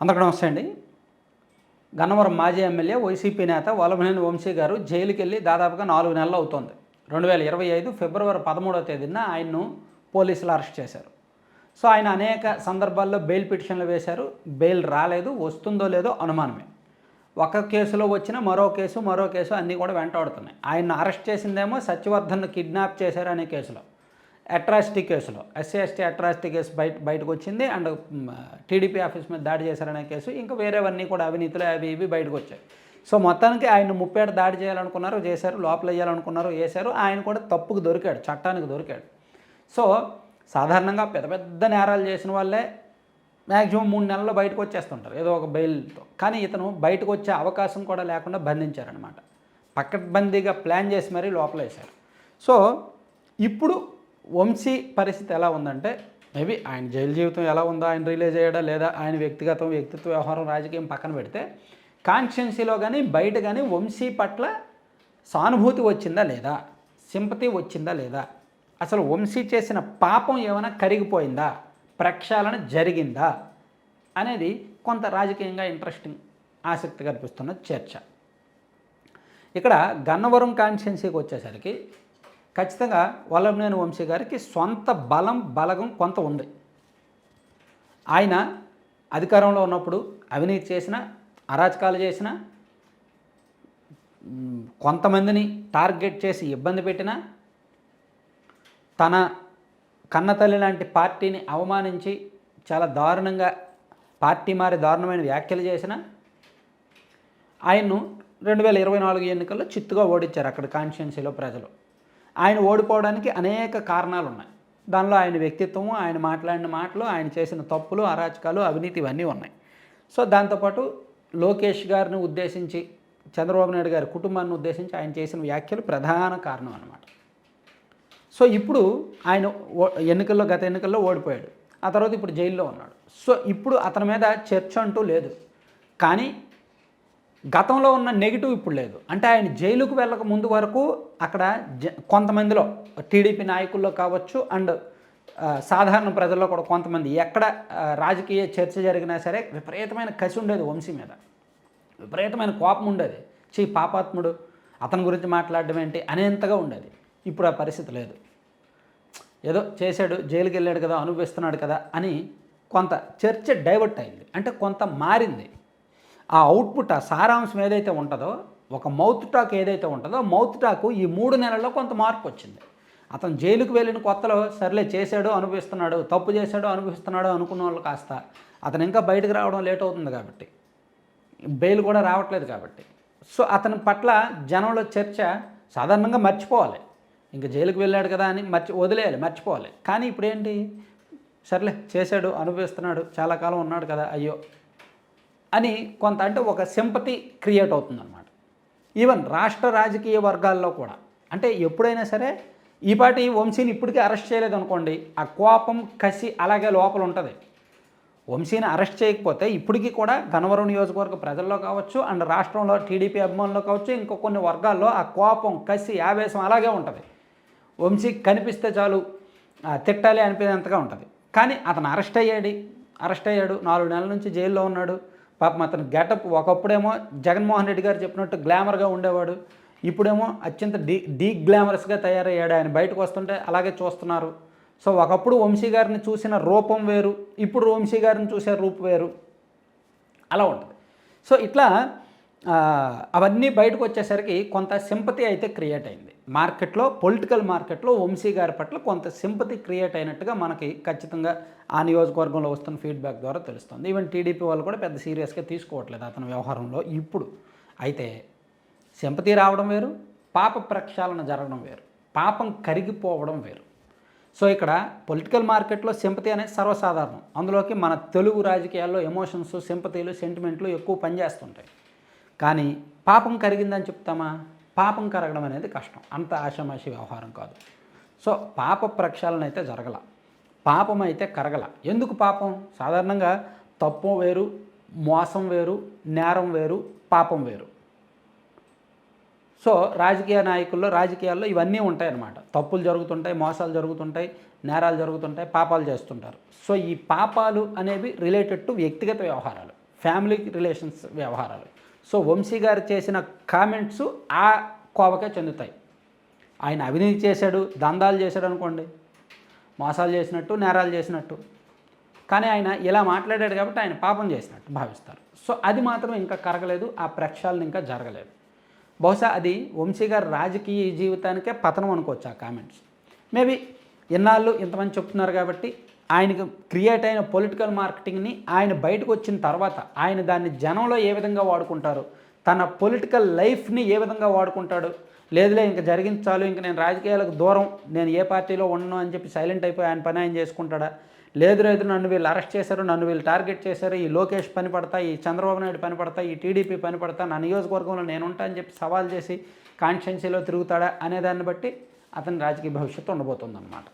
అందరికీ నమస్తే అండి. గన్నవరం మాజీ ఎమ్మెల్యే వైసీపీ నేత వల్లభనేని వంశీ గారు జైలుకి వెళ్ళి దాదాపుగా నాలుగు నెలలు అవుతోంది. రెండు వేల ఇరవై ఐదు ఫిబ్రవరి పదమూడవ తేదీన ఆయన్ను పోలీసులు అరెస్ట్ చేశారు. సో ఆయన అనేక సందర్భాల్లో బెయిల్ పిటిషన్లు వేశారు. బెయిల్ రాలేదు వస్తుందో లేదో అనుమానమే. ఒక కేసులో వచ్చిన మరో కేసు మరో కేసు అన్నీ కూడా వెంటాడుతున్నాయి. ఆయన్ని అరెస్ట్ చేసిందేమో సత్యవర్ధన్ను కిడ్నాప్ చేశారు అనే కేసులో. అట్రాసిటీ కేసులో ఎస్సీ ఎస్టీ అట్రాసిటీ కేసు బయట బయటకు వచ్చింది అండ్ టీడీపీ ఆఫీస్ మీద దాడి చేశారనే కేసు ఇంకా వేరేవన్నీ కూడా అవినీతులు అవి ఇవి బయటకు వచ్చాయి సో మొత్తానికి ఆయన ముప్పేట దాడి చేయాలనుకున్నారు చేశారు లోపల వేయాలనుకున్నారు వేశారు ఆయన కూడా తప్పుకు దొరికాడు చట్టానికి దొరికాడు. సో సాధారణంగా పెద్ద పెద్ద నేరాలు చేసిన వాళ్ళే మ్యాక్సిమం మూడు నెలల్లో బయటకు వచ్చేస్తుంటారు ఏదో ఒక బెయిల్తో. కానీ ఇతను బయటకు వచ్చే అవకాశం కూడా లేకుండా బంధించారనమాట పక్కబందీగా ప్లాన్ చేసి మరీ లోపల వేశారు సో ఇప్పుడు వంశీ పరిస్థితి ఎలా ఉందంటే మేబీ ఆయన జైలు జీవితం ఎలా ఉందో ఆయన రిలీజ్ అయ్యాడా లేదా ఆయన వ్యక్తిగతం వ్యక్తిత్వ వ్యవహారం రాజకీయం పక్కన పెడితే కాన్స్టిట్యున్సీలో కానీ బయట కానీ వంశీ పట్ల సానుభూతి వచ్చిందా లేదా? సింపతి వచ్చిందా లేదా? అసలు వంశీ చేసిన పాపం ఏమైనా కరిగిపోయిందా? ప్రక్షాళన జరిగిందా? అనేది కొంత రాజకీయంగా ఇంట్రెస్టింగ్ ఆసక్తి కల్పిస్తున్న చర్చ. ఇక్కడ గన్నవరం కాన్స్టిట్యున్సీకి వచ్చేసరికి ఖచ్చితంగా వల్లభనేని వంశీ గారికి సొంత బలం బలగం కొంత ఉంది. ఆయన అధికారంలో ఉన్నప్పుడు అవినీతి చేసిన అరాచకాలు చేసిన కొంతమందిని టార్గెట్ చేసి ఇబ్బంది పెట్టిన తన కన్నతల్లి లాంటి పార్టీని అవమానించి చాలా దారుణంగా పార్టీ మారి దారుణమైన వ్యాఖ్యలు చేసిన ఆయన్ను రెండు వేల ఇరవై నాలుగు ఎన్నికల్లో చిత్తుగా ఓడించారు అక్కడ కాన్స్టిట్యున్సీలో ప్రజలు. ఆయన ఓడిపోవడానికి అనేక కారణాలు ఉన్నాయి. దానిలో ఆయన వ్యక్తిత్వము ఆయన మాట్లాడిన మాటలు ఆయన చేసిన తప్పులు అరాచకాలు అవినీతి ఇవన్నీ ఉన్నాయి. సో దాంతోపాటు లోకేష్ గారిని ఉద్దేశించి చంద్రబాబు నాయుడు గారి కుటుంబాన్ని ఉద్దేశించి ఆయన చేసిన వ్యాఖ్యలు ప్రధాన కారణం అన్నమాట. సో ఇప్పుడు ఆయన ఓ- ఎన్నికల్లో గత ఎన్నికల్లో ఓడిపోయాడు. ఆ తర్వాత ఇప్పుడు జైల్లో ఉన్నాడు. సో ఇప్పుడు అతని మీద చర్చ అంటూ లేదు. కానీ గతంలో ఉన్న నెగిటివ్ ఇప్పుడు లేదు. అంటే ఆయన జైలుకు వెళ్ళక ముందు వరకు అక్కడ జ కొంతమందిలో టీడీపీ నాయకుల్లో కావచ్చు అండ్ సాధారణ ప్రజల్లో కూడా కొంతమంది ఎక్కడ రాజకీయ చర్చ జరిగినా సరే విపరీతమైన కసి ఉండేది వంశీ మీద. విపరీతమైన కోపం ఉండేది. చీ పాపాత్ముడు అతని గురించి మాట్లాడడం ఏంటి అనేంతగా ఉండేది. ఇప్పుడు ఆ పరిస్థితి లేదు. ఏదో చేశాడు జైలుకి వెళ్ళాడు కదా అనుభవిస్తున్నాడు కదా అని కొంత చర్చ డైవర్ట్ అయింది. అంటే కొంత మారింది. ఆ అవుట్పుట్ ఆ సారాంశం ఏదైతే ఉంటుందో ఒక మౌత్ టాక్ ఏదైతే ఉంటుందో మౌత్ టాక్ ఈ మూడు నెలల్లో కొంత మార్పు వచ్చింది. అతను జైలుకు వెళ్ళిన కొత్తలో సర్లే చేశాడు అనుభవిస్తున్నాడు తప్పు చేశాడు అనుభవిస్తున్నాడు అనుకున్న వాళ్ళు కాస్త అతను ఇంకా బయటకు రావడం లేట్ అవుతుంది కాబట్టి బెయిల్ కూడా రావట్లేదు కాబట్టి. సో అతని పట్ల జనంలో చర్చ సాధారణంగా మర్చిపోవాలి. ఇంకా జైలుకు వెళ్ళాడు కదా అని మర్చి వదిలేయాలి మర్చిపోవాలి. కానీ ఇప్పుడు ఏంటి సర్లే చేశాడు అనుభవిస్తున్నాడు చాలా కాలం ఉన్నాడు కదా అయ్యో అని కొంత అంటే ఒక సింపతి క్రియేట్ అవుతుందన్నమాట. ఈవెన్ రాష్ట్ర రాజకీయ వర్గాల్లో కూడా. అంటే ఎప్పుడైనా సరే ఈ పాటి వంశీని ఇప్పటికీ అరెస్ట్ చేయలేదు అనుకోండి ఆ కోపం కసి అలాగే లోపల ఉంటుంది. వంశీని అరెస్ట్ చేయకపోతే ఇప్పటికీ కూడా గనవరం నియోజకవర్గ ప్రజల్లో కావచ్చు అండ్ రాష్ట్రంలో టీడీపీ అభిమానుల్లో కావచ్చు ఇంకో కొన్ని వర్గాల్లో ఆ కోపం కసి ఆవేశం అలాగే ఉంటుంది. వంశీ కనిపిస్తే చాలు ఆ, తిట్టాలి అనిపించేంతగా ఉంటుంది. కానీ అతను అరెస్ట్ అయ్యాడు అరెస్ట్ అయ్యాడు నాలుగు నెలల నుంచి జైల్లో ఉన్నాడు. పాపం అతను గెటప్ ఒకప్పుడేమో జగన్మోహన్ రెడ్డి గారు చెప్పినట్టు గ్లామర్గా ఉండేవాడు. ఇప్పుడేమో అత్యంత డీ డీ గ్లామరస్గా తయారయ్యాడు. ఆయన బయటకు వస్తుంటే అలాగే చూస్తున్నారు. సో ఒకప్పుడు వంశీ గారిని చూసిన రూపం వేరు. ఇప్పుడు వంశీ గారిని చూసే రూపు వేరు. అలా ఉంటుంది. సో ఇట్లా అవన్నీ బయటకు వచ్చేసరికి కొంత సింపతి అయితే క్రియేట్ అయింది. మార్కెట్లో పొలిటికల్ మార్కెట్లో వంశీ గారి పట్ల కొంత సింపతి క్రియేట్ అయినట్టుగా మనకి ఖచ్చితంగా ఆ నియోజకవర్గంలో వస్తున్న ఫీడ్బ్యాక్ ద్వారా తెలుస్తుంది. ఈవెన్ టీడీపీ వాళ్ళు కూడా పెద్ద సీరియస్గా తీసుకోవట్లేదు అతని వ్యవహారంలో ఇప్పుడు. అయితే సింపతి రావడం వేరు పాప ప్రక్షాళన జరగడం వేరు పాపం కరిగిపోవడం వేరు. సో ఇక్కడ పొలిటికల్ మార్కెట్లో సింపతి అనేది సర్వసాధారణం. అందులోకి మన తెలుగు రాజకీయాల్లో ఎమోషన్స్ సింపతీలు సెంటిమెంట్లు ఎక్కువ పనిచేస్తుంటాయి. కానీ పాపం కరిగిందని చెప్తామా? పాపం కరగడం అనేది కష్టం. అంత ఆషమాషి వ్యవహారం కాదు. సో పాప ప్రక్షాళన అయితే జరగల. పాపం అయితే కరగల. ఎందుకు పాపం? సాధారణంగా తప్పు వేరు మోసం వేరు నేరం వేరు పాపం వేరు. సో రాజకీయ నాయకుల్లో రాజకీయాల్లో ఇవన్నీ ఉంటాయన్నమాట. తప్పులు జరుగుతుంటాయి మోసాలు జరుగుతుంటాయి నేరాలు జరుగుతుంటాయి పాపాలు చేస్తుంటారు. సో ఈ పాపాలు అనేవి రిలేటెడ్ టు వ్యక్తిగత వ్యవహారాలు. ఫ్యామిలీ రిలేషన్స్ వ్యవహారాలు. సో వంశీ గారు చేసిన కామెంట్స్ ఆ కోవకే చెందుతాయి. ఆయన అవినీతి చేశాడు దందాలు చేశాడు అనుకోండి. మోసాలు చేసినట్టు నేరాలు చేసినట్టు. కానీ ఆయన ఇలా మాట్లాడాడు కాబట్టి ఆయన పాపం చేసినట్టు భావిస్తారు. సో అది మాత్రం ఇంకా కరగలేదు ఆ ప్రక్షాళన ఇంకా జరగలేదు. బహుశా అది వంశీ గారి రాజకీయ జీవితానికే పతనం అనుకోవచ్చు ఆ కామెంట్స్. మేబీ ఇన్నాళ్ళు ఇంతమంది చెప్తున్నారు కాబట్టి ఆయనకు క్రియేట్ అయిన పొలిటికల్ మార్కెటింగ్ని ఆయన బయటకు వచ్చిన తర్వాత ఆయన దాన్ని జనంలో ఏ విధంగా వాడుకుంటారు? తన పొలిటికల్ లైఫ్ని ఏ విధంగా వాడుకుంటాడు? లేదులే ఇంక జరిగించాలి ఇంక నేను రాజకీయాలకు దూరం నేను ఏ పార్టీలో ఉండను అని చెప్పి సైలెంట్ అయిపోయి ఆయన పని ఆయన చేసుకుంటాడా? లేదు లేదు నన్ను వీళ్ళు అరెస్ట్ చేశారు నన్ను వీళ్ళు టార్గెట్ చేశారు ఈ లోకేష్ పని పడతా ఈ చంద్రబాబు నాయుడు పని పడతా ఈ టీడీపీ పని పడతా నా నియోజకవర్గంలో నేను ఉంటా అని చెప్పి సవాల్ చేసి కాన్స్టిట్యున్సీలో తిరుగుతాడా అనే దాన్ని బట్టి అతని రాజకీయ భవిష్యత్తు ఉండబోతుందన్నమాట.